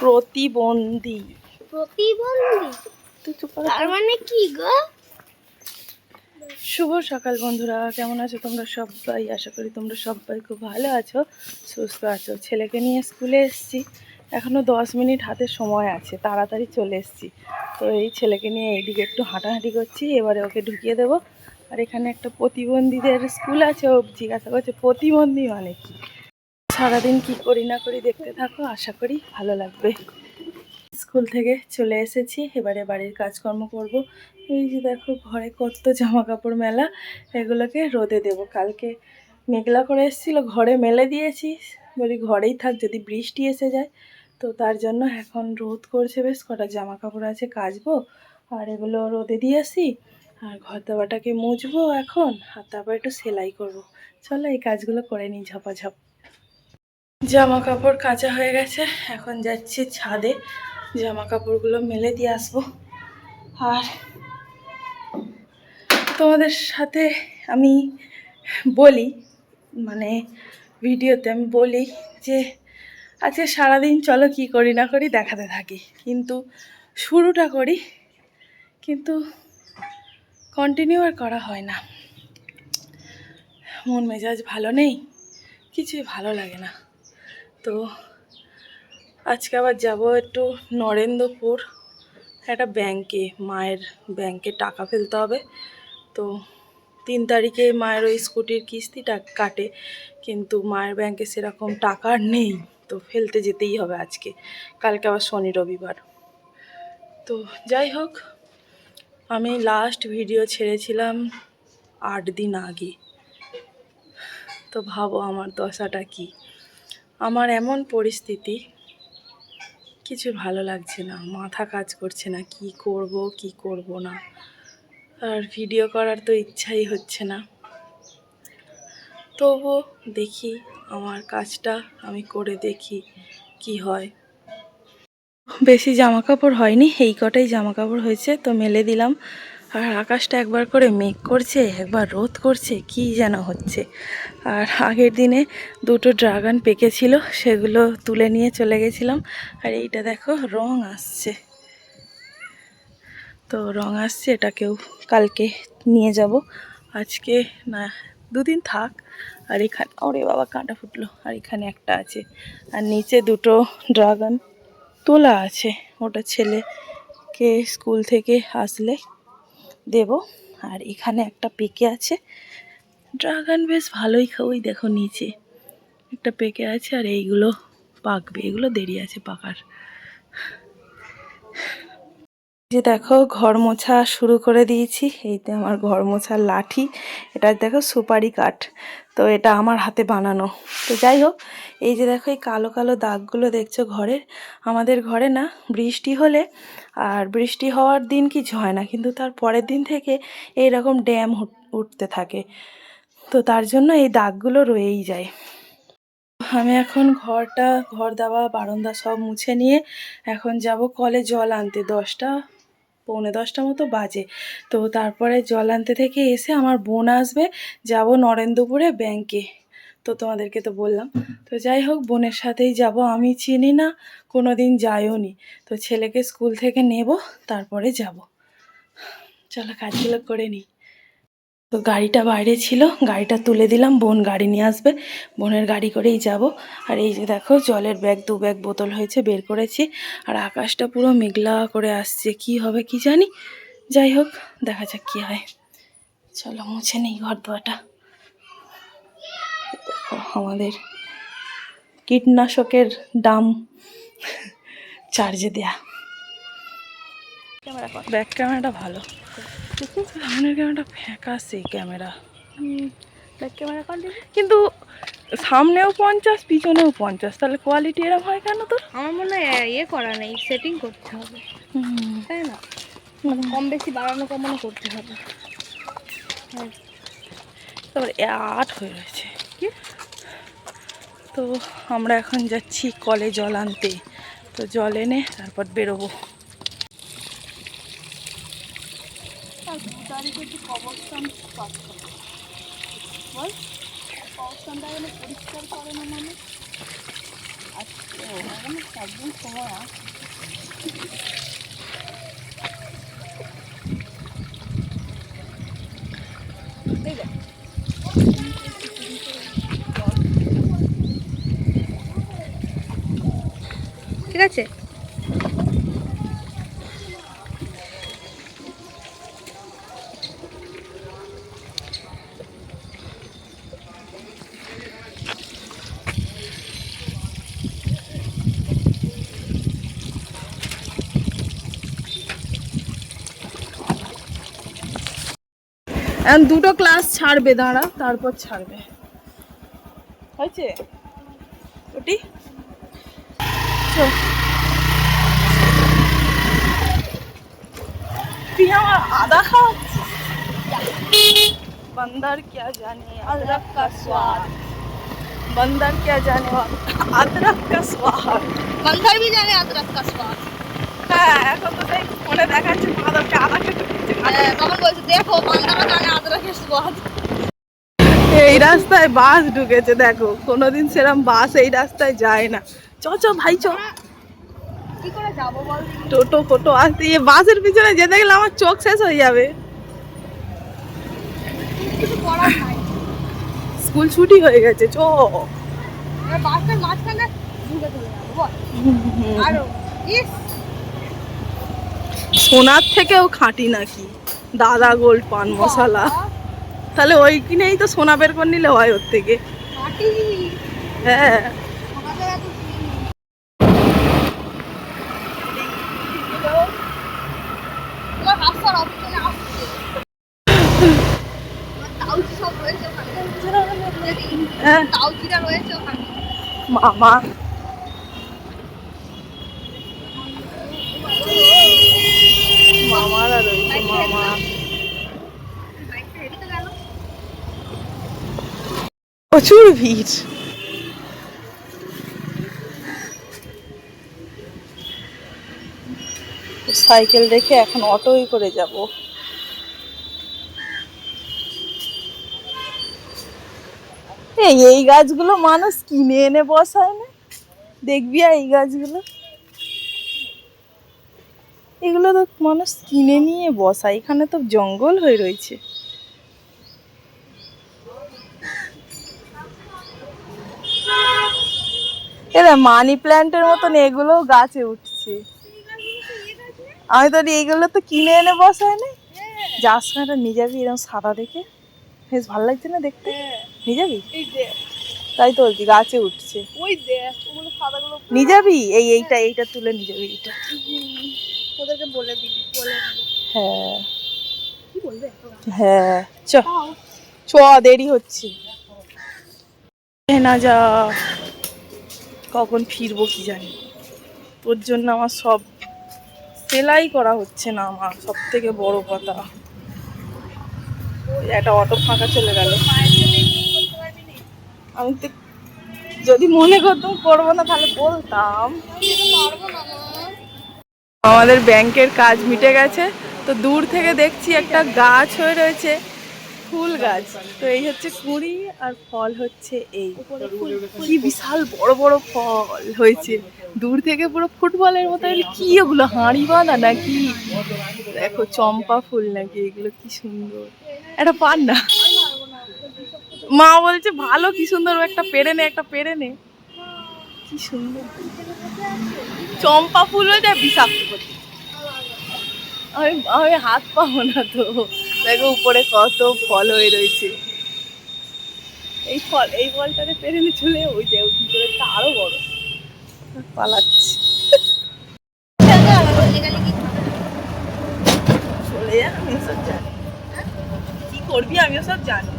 প্রতিবন্ধী। তার মানে কি গো? শুভ সকাল বন্ধুরা কেমন আছো তোমরা সবাই? আশা করি তোমরা সবাই খুব ভালো আছো সুস্থ আছো। ছেলেকে নিয়ে স্কুলে এসেছি এখনও দশ মিনিট হাতে সময় আছে তাড়াতাড়ি চলে এসেছি। তো এই ছেলেকে নিয়ে এইদিকে একটু হাঁটাহাঁটি করছি এবারে ওকে ঢুকিয়ে দেবো। আর এখানে একটা প্রতিবন্ধীদের স্কুল আছে ও জিজ্ঞাসা করছে প্রতিবন্ধী মানে কি? সারাদিন কি করি না করি দেখতে থাকো, আশা করি ভালো লাগবে। স্কুল থেকে চলে এসেছি, এবারে বাড়ির কাজকর্ম করব। এই যে দেখো, ঘরে কত জামা কাপড় মেলা, এগুলোকে রোদে দেব। কালকে মেঘলা করে এসেছিল, ঘরে মেলে দিয়েছি। বলি ঘরেই থাক, যদি বৃষ্টি এসে যায়। তো তার জন্য এখন রোদ করছে বেশ, কটা জামা কাপড় আছে কাচবো, আর এগুলো রোদে দিয়ে আসি। আর ঘর দাবাটাকে মুছবো এখন, আর তারপর একটু সেলাই করব। চলো এই কাজগুলো করে নিই ঝপাঝপ। জামা কাপড় কাচা হয়ে গেছে, এখন যাচ্ছি ছাদে। জামা কাপড়গুলো মেলে দিয়ে আসব। আর তোমাদের সাথে আমি বলি মানে ভিডিওতে আমি বলি যে, আজকে সারাদিন চলো কি করি না করি দেখাতে থাকি। কিন্তু শুরুটা করি, কিন্তু কন্টিনিউ আর করা হয় না। মন মেজাজ ভালো নেই, কিছুই ভালো লাগে না। তো আজকে আবার যাব একটু নরেন্দ্রপুর, একটা ব্যাংকে মায়ের ব্যাংকে টাকা ফেলতে হবে। তো তিন তারিখে মায়ের ওই স্কুটির কিস্তিটা কাটে, কিন্তু মায়ের ব্যাংকে সেরকম টাকা নেই। তো ফেলতে যেতেই হবে আজকে। কালকে আবার শনি রবিবার। তো যাই হোক, আমি লাস্ট ভিডিও ছেড়েছিলাম আট দিন আগে। তো ভাবো আমার দশাটা কি। আমার এমন পরিস্থিতি, কিছু ভালো লাগছে না, মাথা কাজ করছে না, কি করব কি করব না। আর ভিডিও করার তো ইচ্ছাই হচ্ছে না। তবুও দেখি আমার কাজটা আমি করে দেখি কি হয়। বেশি জামা কাপড় হয়নি, এই কটাই জামা কাপড় হয়েছে, তো মেলে দিলাম। আর আকাশটা একবার করে মেঘ করছে, একবার রোদ করছে, কি যেন হচ্ছে। আর আগের দিনে দুটো ড্রাগন পেকেছিল, সেগুলো তুলে নিয়ে চলে গেছিলাম। আর এইটা দেখো, রং আসছে। তো রং আসছে এটাকেও কালকে নিয়ে যাব। আজকে না, দুদিন থাক। আর এখানে, ওরে বাবা, কাঁটা ফুটলো। আর এখানে একটা আছে। আর নিচে দুটো ড্রাগন তোলা আছে। ওটা ছেলেকে স্কুল থেকে আসলে দেব। আর এখানে একটা পেকে আছে। ড্রাগন বেশ ভালোই খাওয়াই দেখো নিচে একটা পেকে আছে আর এইগুলো পাকবে। এগুলো দেরি আছে পাকার। যে দেখো ঘর মোছা শুরু করে দিয়েছি। এইতে আমার ঘর মোছার লাঠি, এটা দেখো সুপারি কাঠ, তো এটা আমার হাতে বানানো। তো যাই হোক, এই যে দেখো এই কালো কালো দাগগুলো দেখছ ঘরের, আমাদের ঘরে না বৃষ্টি হলে আর বৃষ্টি হওয়ার দিন কিছু হয় না, কিন্তু তার পরের দিন থেকে এই রকম ড্যাম উঠতে থাকে। তো তার জন্য এই দাগগুলো রয়েই যায়। আমি এখন ঘরটা, ঘর দাওয়া, বারান্দা সব মুছে নিয়ে এখন যাব কলে জল আনতে, দশটা পৌনে দশটা মতো বাজে। তো তারপরে জল আনতে থেকে এসে আমার বোন আসবে, যাব নরেন্দ্রপুরে ব্যাংকে তো তোমাদেরকে তো বললাম। তো যাই হোক, বোনের সাথেই যাব। আমি চিনি না কোনো দিন যাইও নি। তো ছেলেকে স্কুল থেকে নেব, তারপরে যাব। চলো কাজগুলো করে নিই তো গাড়িটা বাইরে ছিল, গাড়িটা তুলে দিলাম, বোন গাড়ি নিয়ে আসবে। বোনের গাড়ি করেই যাব। আর এই যে দেখো, জলের ব্যাগ, দু ব্যাগ বোতল হয়েছে, বের করেছি। আর আকাশটা পুরো মেঘলা করে আসছে, কি হবে কি জানি? যাই হোক, দেখা যাক কি হয়। চলো, মুছে নেই ঘর দোয়াটা আমাদের কীটনাশকের দাম চার্জে দেয়া। ব্যাক ক্যামেরাটা ভালো। সামনের ক্যামেরাটা ফ্যাকাসে ক্যামেরা। ক্যামেরা কন্টিনিউ কিন্তু সামনেও পঞ্চাশ পিছনেও পঞ্চাশ তাহলে কোয়ালিটি এরকম হয় কেন তোর? আমার মনে হয় ইয়ে করা নেই সেটিং করতে হবে। তাই না? কম বেশি বাড়ানো কমানো করতে হবে। হ্যাঁ। তারপর আট হয়ে রয়েছে। কি? তো আমরা এখন যাচ্ছি কলে জল আনতে। তো জল এনে তারপর বেরোবো। কবরস্থান বল কবরস্থানটা পরিষ্কার করে না মানুষ আচ্ছা এখন চারদিন সময় আছে। এখন দুটো ক্লাস ছাড়বে দাঁড়া তারপর ছাড়বে হয়েছে ওটি চল। তুই আমার আদা খাওয়াচ্ছিস बंदर क्या जाने अदरक का स्वाद बंदर क्या जाने अदरक का स्वाद बंदर भी जाने अदरक का स्वाद হ্যাঁ এখন তো সেই ফোনে দেখাচ্ছে বাঁদরকে আদা খেতে দিচ্ছে। তখন বলছে দেখো স্বাদ এই রাস্তায় বাস ঢুকেছে দেখো কোনোদিন সেরম বাস এই রাস্তায় যায় না। চ চ ভাই চ। কি করে যাব বল? টোটো ফোটো আসতে এই বাসের পিছনে যেতে গেলে আমার চোখ শেষ হয়ে যাবে। স্কুল ছুটি হয়ে গেছে চ। বাসটার মাঝখানে ঢুকে চলে যাব আরও। ইস! সোনার থেকেও খাঁটি নাকি? দাদা গোল্ড পান মশলা। তাহলে ওই কিনেই তো সোনা বের করে নিলে হয় ওর থেকে। হ্যাঁ। আমাদের এত তোমার হাত সর অফিসে আসছে আমার তাউজি সব রয়েছে ওখানে হ্যাঁ তাউজিটা রয়েছে ওখানে মামা মামারা রয়েছে মামা বাইকটা এদিকে গেল প্রচুর ভিড়। সাইকেল রেখে এখন অটোই করে যাব। এই এই গাছগুলো মানুষ কিনে এনে বসায় না? দেখবি এই গাছগুলো? এগুলো তো মানুষ কিনে নিয়ে বসায়, এখানে তো জঙ্গল হয়ে রয়েছে। এরা মানি প্ল্যান্টের মতন এগুলো গাছে উঠছে। আমি তো এইগুলো তো কিনে এনে বসায় না। যাস না এটা নিয়ে যাবি এরকম সাদা দেখে। বেশ ভালো লাগছে না দেখতে? নিয়ে যাবি? তাই তো বলছি গাছে উঠছে। ওই নিয়ে যাবি? এই এইটা এইটা তুলে নিয়ে যাবি এইটা। ওদেরকে বলে দিবি বলে হ্যাঁ। হ্যাঁ চ। চ দেরি হচ্ছে। না যা। কখন ফিরবো কি জানি। তোর জন্য আমার সব সেলাই করা হচ্ছে না আমার সব থেকে বড় কথা। একটা অটো ফাঁকা চলে গেল। আমি তো যদি মনে করতাম করব না, তাহলে বলতাম। আমাদের ব্যাংকের কাজ মিটে গেছে, তো দূর থেকে দেখছি একটা গাছ হয়ে রয়েছে। ফুল গাছ। তো এই হচ্ছে কুঁড়ি আর ফল হচ্ছে এই। কি বিশাল বড় বড় ফল হয়েছে। দূর থেকে পুরো ফুটবলের মতো এগুলো কি ওগুলো হাঁড়ি বাঁধা নাকি? দেখো চম্পা ফুল নাকি এগুলো কি সুন্দর। একটা পান না। মা বলছে ভালো কি সুন্দর একটা পেরে নে একটা পেরে নে। কি সুন্দর। চম্পা ফুল হয়ে যায় বিষাক্ত আমি আমি হাত পাবো না তো। দেখো উপরে কত ফল হয়ে রয়েছে। এই ফল, এই ফলটাকে পেরে নিয়ে চলে ওই দেখ ভিতরে আরও বড়। পালাচ্ছি। যা আমি জানি। কি করবি, আমিও সব জানি।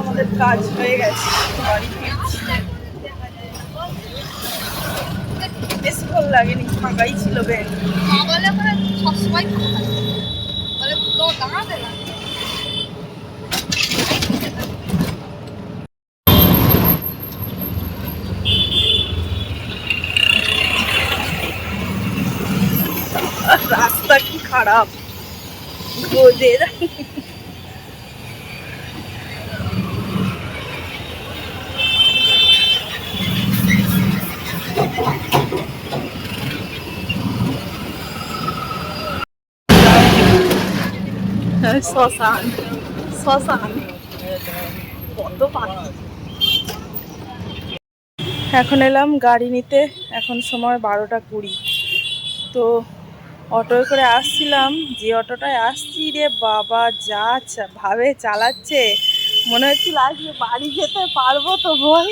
আমাদের কাজ হয়ে গেছে। বাড়ি ফিরছি বেশিক্ষণ লাগেনি ফাঁকাই ছিল ব্যাংক বলে সবসময় বলে দাঁড়াবে না। রাস্তা কি খারাপ? বোঝে শ্মশান। শ্মশান। কত এখন এলাম গাড়ি নিতে, এখন সময় বারোটা কুড়ি। তো অটোয় করে আসছিলাম, যে অটোটায় আসছি রে বাবা, যা ভাবে চালাচ্ছে। মনে হচ্ছিল আজকে বাড়ি যেতে পারব তো বল।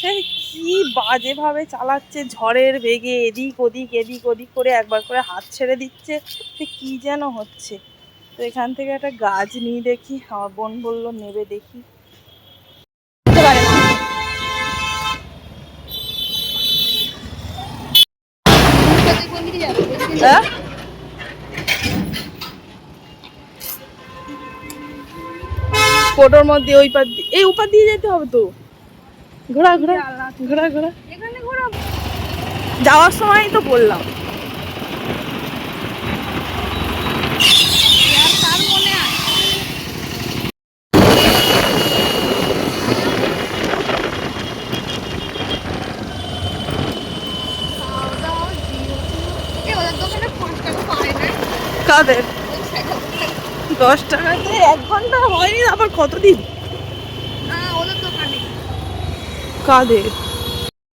সে কি বাজেভাবে চালাচ্ছে, ঝড়ের বেগে এদিক ওদিক এদিক ওদিক করে একবার করে হাত ছেড়ে দিচ্ছে। সে কি যেন হচ্ছে। তো এখান থেকে একটা গাছ নিয়ে দেখি আমার বোন বলল নেবে দেখি। কোটোর মধ্যে ওই পার দিয়ে এই উপার দিয়ে যেতে হবে তো। ঘোরা ঘোরা ঘোরা ঘোরা। যাওয়ার সময় তো বললাম আর তার মনে আছে খাওয়া দাওয়া জিরো। এ, ওদের দোকানে পাঁচ টাকা পায় না কাদের? দশ টাকাতে এক ঘণ্টা হয়নি আবার কতদিন? কাদের?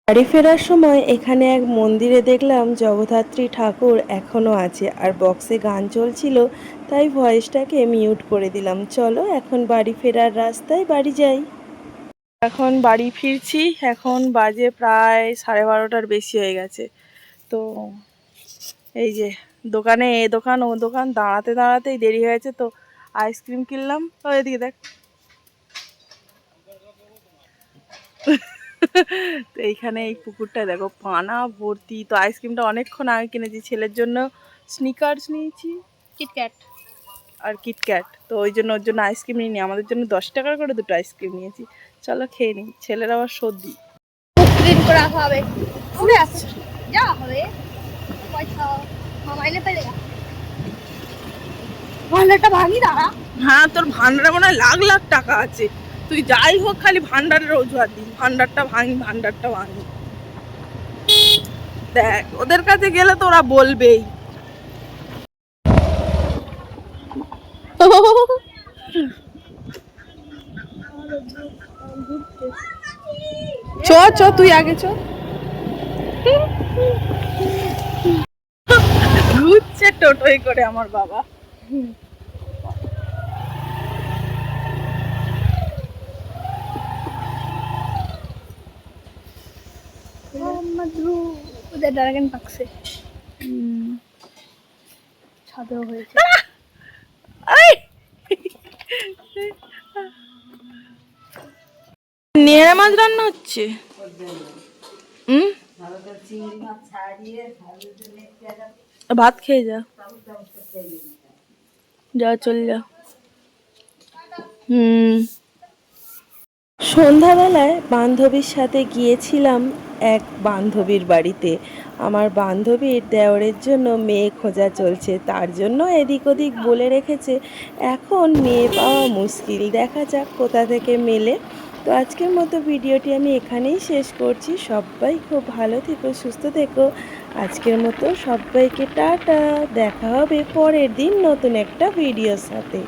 বাড়ি ফেরার সময় এখানে এক মন্দিরে দেখলাম জগদ্ধাত্রী ঠাকুর এখনও আছে আর বক্সে গান চলছিল তাই ভয়েসটাকে মিউট করে দিলাম। চলো এখন বাড়ি ফেরার রাস্তায় বাড়ি যাই। এখন বাড়ি ফিরছি এখন বাজে প্রায় সাড়ে বারোটার বেশি হয়ে গেছে। তো এই যে দোকানে এ দোকান ও দোকান দাঁড়াতে দাঁড়াতেই দেরি হয়েছে তো আইসক্রিম কিনলাম। ও এদিকে দেখ। তো এইখানে এই পুকুরটা দেখো পানা ভর্তি। তো আইসক্রিমটা অনেকক্ষণ আগে কিনেছি ছেলের জন্য। স্নিকার্স নিয়েছি। কিটক্যাট আর কিটক্যাট তো ওই জন্য ওর জন্য আইসক্রিম নিয়ে নিই আমাদের জন্য দশ টাকার করে দুটো আইসক্রিম নিয়েছি। চলো খেয়ে নিই। ছেলের আবার সর্দি। করে হবে। যা হবে। পয়সা। ভান্ডারটা ভাঙি দাঁড়া হ্যাঁ তোর ভান্ডারে মনে হয় লাখ লাখ টাকা আছে। তুই যাই হোক খালি ভান্ডারের অজুহাত ভান্ডারটা ভাঙি ভান্ডারটা ভাঙি। দেখ ওদের কাছে গেলে তো ওরা বলবেই। চ চ তুই আগে চ টোটোই করে আমার বাবা। ওদের ড্রাগন পাকছে। ছাদেও হয়েছে! নেড়ে মাছ রান্না হচ্ছে? হুম? ভাত খেয়ে যা। যা, চল যা। হুম। সন্ধ্যাবেলায় বান্ধবীর সাথে গিয়েছিলাম এক বান্ধবীর বাড়িতে। আমার বান্ধবীর দেওরের জন্য মেয়ে খোঁজা চলছে। তার জন্য এদিক ওদিক বলে রেখেছে, এখন মেয়ে পাওয়া মুশকিল। দেখা যাক কোথা থেকে মেলে। তো আজকের মতো ভিডিওটি আমি এখানেই শেষ করছি। সবাই খুব ভালো থেকো, সুস্থ থেকো। আজকের মতো সবাইকে টাটা দেখা হবে পরের দিন নতুন একটা ভিডিওর সাথে।